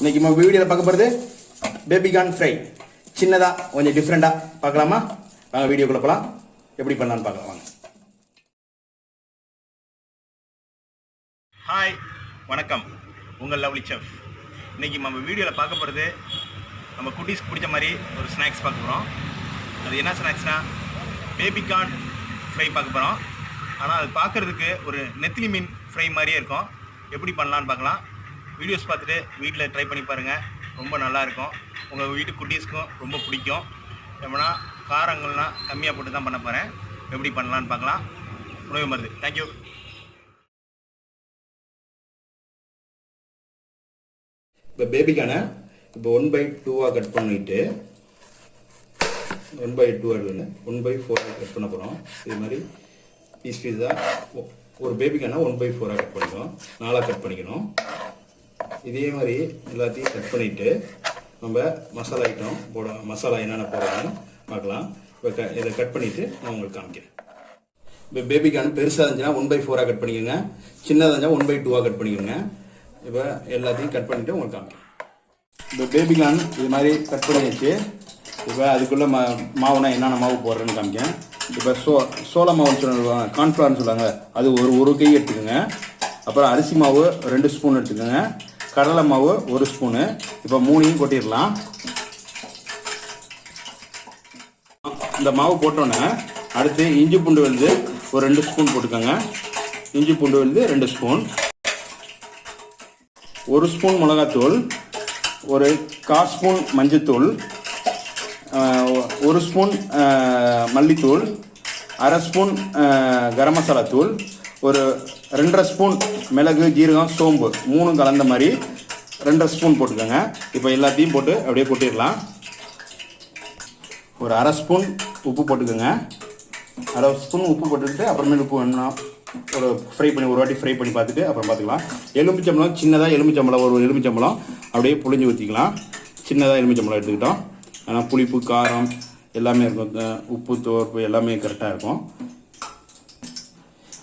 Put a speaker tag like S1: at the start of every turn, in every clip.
S1: இன்னைக்கு நம்ம வீடியோவில் பார்க்க போகிறது பேபிகான் ஃப்ரை சின்னதாக கொஞ்சம் டிஃப்ரெண்ட்டாக பார்க்கலாமா? வாங்க வீடியோக்குள்ளே போகலாம் எப்படி பண்ணலான்னு பார்க்கலாம் வாங்க. ஹாய் வணக்கம். உங்கள் லவ்லி செஃப். இன்னைக்கு நம்ம வீடியோவில் பார்க்க போகிறது நம்ம குட்டீஸ்க்கு பிடிச்ச மாதிரி ஒரு ஸ்நாக்ஸ் பார்க்க போகிறோம் அது என்ன ஸ்நாக்ஸ்னால் பேபிகான் ஃப்ரை பார்க்க போகிறோம் ஆனால் அது பார்க்குறதுக்கு ஒரு நெத்திலி மீன் ஃப்ரை மாதிரியே இருக்கும். எப்படி பண்ணலான்னு பார்க்கலாம். வீடியோஸ் பார்த்துட்டு வீட்டில் ட்ரை பண்ணி பாருங்கள் ரொம்ப நல்லா இருக்கும் உங்கள் வீட்டு குட்டீஸ்க்கும் ரொம்ப பிடிக்கும். எப்படின்னா காரங்கள்லாம் கம்மியாக போட்டு தான் பண்ண போகிறேன் எப்படி பண்ணலான்னு பார்க்கலாம். உணவு மருந்து. தேங்க்யூ இப்போ பேபிக்கான இப்போ ஒன் பை டூவாக கட் பண்ணிட்டு ஒன் பை டூ எடுக்கல ஒன் பை ஃபோராக கட் பண்ண போகிறோம் இது மாதிரி பீஸ் பீஸாக ஒரு பேபிக்கான ஒன் பை ஃபோராக கட் பண்ணிக்கணும். நாலாக கட் பண்ணிக்கணும். இதே மாதிரி எல்லாத்தையும் கட் பண்ணிவிட்டு நம்ம மசாலா ஐட்டம் போட மசாலா என்னென்ன போடணும்னு பார்க்கலாம். இப்போ க இதை கட் பண்ணிவிட்டு நான் உங்களுக்கு காமிக்கிறேன். இப்போ பேபிக்கான பெருசாக இருந்துச்சுன்னா ஒன் பை ஃபோராக கட் பண்ணிக்கோங்க. சின்னதாக இருந்தால் ஒன் பை டூவாக கட் பண்ணிக்கோங்க. இப்போ எல்லாத்தையும் கட் பண்ணிவிட்டு உங்களுக்கு காமிக்கிறேன். இப்போ பேபிகான் இது மாதிரி கட் பண்ணியாச்சு. இப்போ அதுக்குள்ளே மா மாவுனா என்னென்ன மாவு போடுறேன்னு காமிக்கேன் இப்போ சோ சோள மாவுன்னு சொல்லுவாங்க கார்ன்ஃப்ளவர்னு சொல்லுவாங்க. அது ஒரு ஒரு கை எடுத்துக்கோங்க. அப்புறம் அரிசி மாவு ரெண்டு ஸ்பூன் எடுத்துக்கோங்க. கடலை மாவு ஒரு ஸ்பூனு. இப்போ மூணையும் கொட்டிடலாம். இந்த மாவு போட்டோன்னே அடுத்து இஞ்சி பூண்டு விழுது ஒரு ரெண்டு ஸ்பூன் போட்டுக்கோங்க. இஞ்சி பூண்டு விழுது ரெண்டு ஸ்பூன். ஒரு ஸ்பூன் மிளகாத்தூள் ஒரு கால் ஸ்பூன் மஞ்சத்தூள் ஒரு ஸ்பூன் மல்லித்தூள் அரை ஸ்பூன் கரம் மசாலா தூள் ஒரு ரெண்டரை ஸ்பூன் மிளகு ஜீரகம் சோம்பு மூணும் கலந்த மாதிரி ரெண்டரை ஸ்பூன் போட்டுக்கோங்க. இப்போ எல்லாத்தையும் போட்டு அப்படியே கொட்டிடலாம். ஒரு அரை ஸ்பூன் உப்பு போட்டுக்கோங்க. அரை ஸ்பூன் உப்பு போட்டுக்கிட்டு அப்புறமேல் உப்பு வேணும் ஒரு ஃப்ரை பண்ணி ஒரு வாட்டி ஃப்ரை பண்ணி பார்த்துட்டு அப்புறம் பார்த்துக்கலாம். எலுமிச்சம்பழம் சின்னதாக எலுமிச்சம்பழம் ஒரு எலுமிச்சம்பழம் அப்படியே புளிஞ்சு ஊற்றிக்கலாம் சின்னதாக எலுமிச்சம்பழம் எடுத்துக்கிட்டோம். ஆனால் புளிப்பு காரம் எல்லாமே இருக்கும். உப்பு தோர்ப்பு எல்லாமே கரெக்டாக இருக்கும்.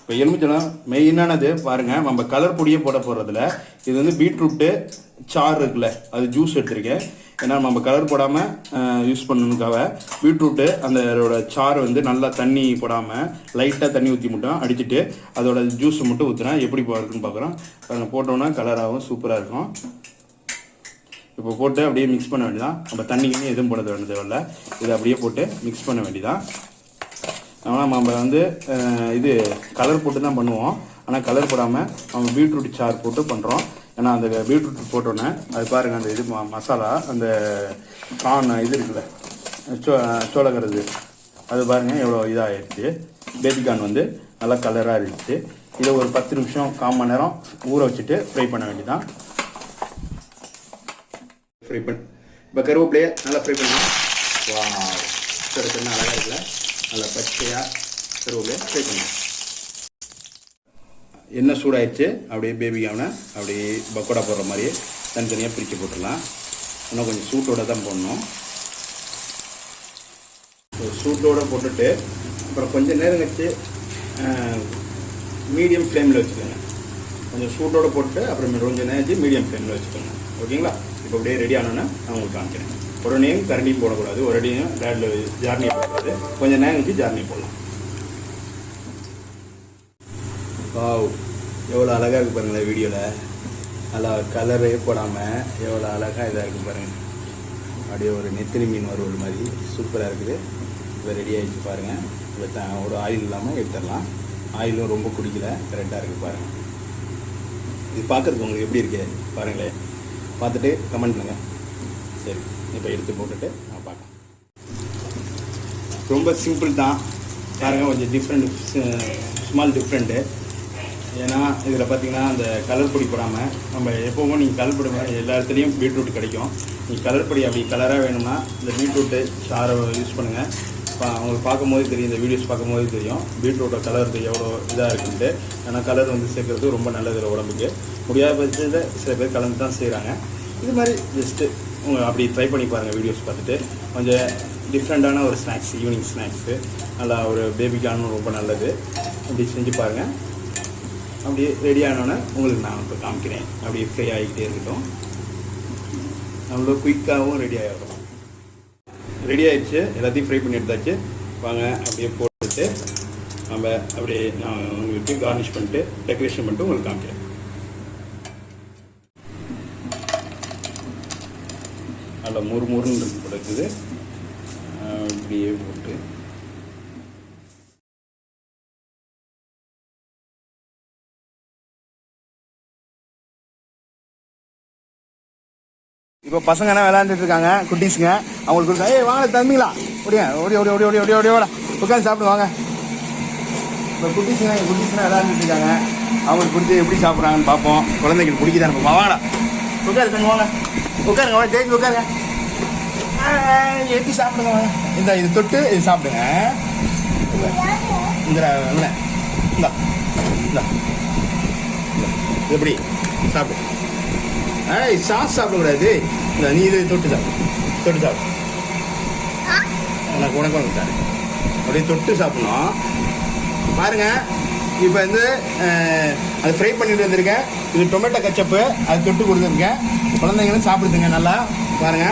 S1: இப்போ எலுமிச்சலம் மெயினானது பாருங்கள் நம்ம கலர் பொடியே போட போகிறதுல இது வந்து பீட்ரூட்டு சாறு இருக்குல்ல அது ஜூஸ் எடுத்திருக்கேன். ஏன்னா நம்ம கலர் போடாமல் யூஸ் பண்ணணுக்காக பீட்ரூட்டு அந்த அதோட சாறு வந்து நல்லா தண்ணி போடாமல் லைட்டாக தண்ணி ஊற்றி மட்டும் அடிச்சுட்டு அதோட ஜூஸ் மட்டும் ஊற்றுறேன் எப்படி போகிறதுன்னு இருக்குன்னு பார்க்குறோம் நாங்கள் போட்டோன்னா கலராகவும் சூப்பராக இருக்கும். இப்போ போட்டு அப்படியே மிக்ஸ் பண்ண வேண்டியதான் நம்ம தண்ணிக்குன்னு எதுவும் போட வேண்டியது தேவையில்ல. இதை அப்படியே போட்டு மிக்ஸ் பண்ண வேண்டியதான் ஆனால் நம்ம வந்து இது கலர் போட்டு தான் பண்ணுவோம். ஆனால் கலர் போடாமல் நம்ம பீட்ரூட் சாறு போட்டு பண்ணுறோம் ஏன்னா அந்த பீட்ரூட் போட்டோன்னே அது பாருங்கள் அந்த இது மசாலா அந்த கார்ன் இது இருக்குல்ல சோ சோளங்கிறது அது பாருங்கள் எவ்வளோ இதாகிடுச்சு பேபிகார்ன் வந்து நல்லா கலராக இருந்துச்சு. இதை ஒரு பத்து நிமிஷம் கால் மணி நேரம் ஊற வச்சுட்டு ஃப்ரை பண்ண வேண்டியதான் ஃப்ரை பண்ண இப்போ கருவேப்பிலையை நல்லா ஃப்ரை பண்ணலாம். வா சரி சரி அழகாக இருக்குல்ல நல்லா பச்சையாக கருவேப்பிலையை சேர்க்கணும் எண்ணெய் சூடாயிடுச்சு. அப்படியே பேபி அவனை அப்படியே பக்கோடா போடுற மாதிரியே தனித்தனியாக பிரித்து போட்டுடலாம். இன்னும் கொஞ்சம் சூட்டோட தான் போடணும். ஒரு சூட்டோட போட்டுட்டு அப்புறம் கொஞ்சம் நேரம் கழிச்சு மீடியம் ஃப்ளேமில் வச்சுக்கோங்க. கொஞ்சம் சூட்டோட போட்டு அப்புறம் கொஞ்சம் நேரம் மீடியம் ஃப்ளேமில் வச்சுக்கோங்க. ஓகேங்களா? இப்போ அப்படியே ரெடி ஆனோன்னா நான் உங்களுக்கு காமிக்கிறேன். உடனேயும் கரண்டியும் போடக்கூடாது. ஒரடியும் டேடில் ஜார்னி போடக்கூடாது. கொஞ்சம் நேரம் கழிச்சு ஜார்னி போடலாம். வாவ் எவ்வளோ அழகாக இருக்கு பாருங்களேன் வீடியோவில் நல்லா கலரே போடாமல் எவ்வளோ அழகாக இதாக இருக்குது பாருங்கள் அப்படியே ஒரு நெத்திலி மீன் வறுவல் மாதிரி சூப்பராக இருக்குது. இப்போ ரெடி ஆகிடுச்சு பாருங்கள் இப்போ த ஒரு ஆயில் இல்லாமல் எடுத்துடலாம். ஆயிலும் ரொம்ப குடிக்கல. கரெக்டாக இருக்குது பாருங்கள் இது பார்க்குறதுக்கு உங்களுக்கு எப்படி இருக்கு? பாருங்களேன். பார்த்துட்டு கமெண்ட் பண்ணுங்கள் சரி. இப்போ எடுத்து போட்டுட்டு நான் பார்க்கலாம். ரொம்ப சிம்பிள் தான். பாருங்கள் கொஞ்சம் டிஃப்ரெண்ட் ஸ்மால் டிஃப்ரெண்ட்டு ஏன்னா இதில் பார்த்தீங்கன்னா அந்த கலர் பொடி போடாமல் நம்ம எப்போவும் நீங்கள் கலர் பொடி எல்லா இடத்துலையும் பீட்ரூட் கிடைக்கும். நீங்கள் கலர் பொடி அப்படி கலராக வேணும்னா இந்த பீட்ரூட்டு சாரை யூஸ் பண்ணுங்கள் இப்போ அவங்களுக்கு பார்க்கும்போது தெரியும் இந்த வீடியோஸ் பார்க்கும்போது தெரியும். பீட்ரூட்டோட கலர் எவ்வளோ இதாக இருக்குன்ட்டு. ஏன்னா கலர் வந்து சேர்க்குறது ரொம்ப நல்லது இல்லை உடம்புக்கு. முடியாத பட்சத்தில் சில பேர் கலந்து தான் செய்கிறாங்க இது மாதிரி ஜஸ்ட்டு அப்படி ட்ரை பண்ணி பாருங்கள் வீடியோஸ் பார்த்துட்டு. கொஞ்சம் டிஃப்ரெண்ட்டான ஒரு ஸ்நாக்ஸ் ஈவினிங் ஸ்நாக்ஸு நல்லா ஒரு பேபிக்கானும் ரொம்ப நல்லது. அப்படி செஞ்சு பாருங்கள் அப்படியே ரெடி ஆனோடனே உங்களுக்கு நான் இப்போ காமிக்கிறேன். அப்படியே ஃப்ரை ஆகிக்கிட்டே இருக்கட்டும். அவ்வளோ குயிக்காகவும் ரெடி ஆகிடும் ரெடி ஆகிடுச்சு எல்லாத்தையும் ஃப்ரை பண்ணி எடுத்தாச்சு. வாங்க அப்படியே போட்டுட்டு நம்ம அப்படியே நான் உங்களுக்கு கார்னிஷ் பண்ணிட்டு டெக்கரேஷன் பண்ணிட்டு உங்களுக்கு காமிக்கிறேன். நல்லா முறுமுறுன்னு இருக்கு இப்படியே போட்டு. இப்போ பசங்க என்ன விளையாண்டுட்டு இருக்காங்க? குட்டீஸுங்க. அவங்களுக்கு கொடுத்தா ஏய் வாங்க தம்பிங்களா. ஓடியா ஓடி ஓடி ஓடி ஓடி ஓடி ஓடி ஓட. உட்காந்து சாப்பிடு வாங்க. இப்போ குட்டீஸுங்க எங்கள் குட்டீஸுங்க விளையாண்டுட்டு இருக்காங்க. அவங்களுக்கு கொடுத்து எப்படி சாப்பிட்றாங்கன்னு பார்ப்போம். குழந்தைங்களுக்கு பிடிக்குதா நம்ம வாங்கடா உட்காந்து தங்க வாங்க. உட்காருங்க வாங்க ஜெயிச்சு உட்காருங்க. ஆ, சாப்பிடுங்க வாங்க. இந்த இது தொட்டு இது சாப்பிடுங்க. இந்த இந்தா இந்தா. இது எப்படி? சாப்பிடு. ஏய் சாஸ் சாப்பிடக்கூடாது. இந்த நீ இதை தொட்டு சாப்பிடு. தொட்டு சாப்பிடு. உனக்கு உனக்கு உனக்கு அப்படியே தொட்டு சாப்பிடணும். பாருங்க இப்போ வந்து அது ஃப்ரை பண்ணிட்டு வந்திருக்கேன். இது டொமேட்டோ கச்சப்பு அது தொட்டு கொடுத்துருக்கேன். குழந்தைங்களும் சாப்பிடுதுங்க நல்லா. பாருங்க.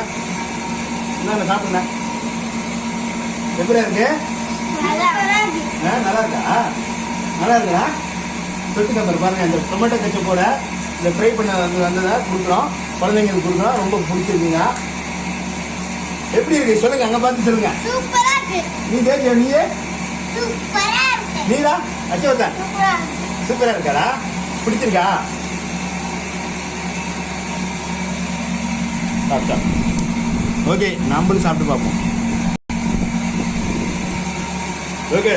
S1: என்னங்க சாப்பிடுங்க. எப்படி இருக்கு? நல்லா இருக்கா? நல்லா இருக்கா? தொட்டு சாப்பாடு பாருங்க. இந்த டொமேட்டோ கச்சப்போட இந்த ஃப்ரை பண்ண வந்து வந்ததை கொடுக்குறோம். குழந்தைங்களுக்கு கொடுக்குறோம். ரொம்ப பிடிச்சிருக்குங்க. எப்படி இருக்கு? சொல்லுங்க அங்க பார்த்து சொல்லுங்க. நீ பேசிய நீயே?
S2: சூப்பரா இருக்கு.
S1: சூப்பராக அச்சோத்தா இருக்காடா? பிடிச்சிருக்கா? சாப்பிட்டா. ஓகே நம்மளும் சாப்பிட்டு பார்ப்போம். ஓகே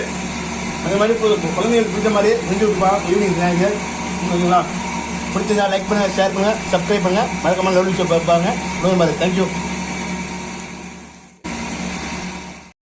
S1: அந்த மாதிரி இப்போ குழந்தைங்களுக்கு பிடிச்ச மாதிரி செஞ்சு கொடுப்பா. ஈவினிங் ஸ்நாக்ஸ் ஓகேங்களா? பிடிச்சதா லைக் பண்ணுங்கள் ஷேர் பண்ணுங்கள் சப்ஸ்கிரைப் பண்ணுங்கள் மறக்காமல் லவ்லி ஷோ பார்ப்பாங்க. நோய் மாதிரி. தேங்க்யூ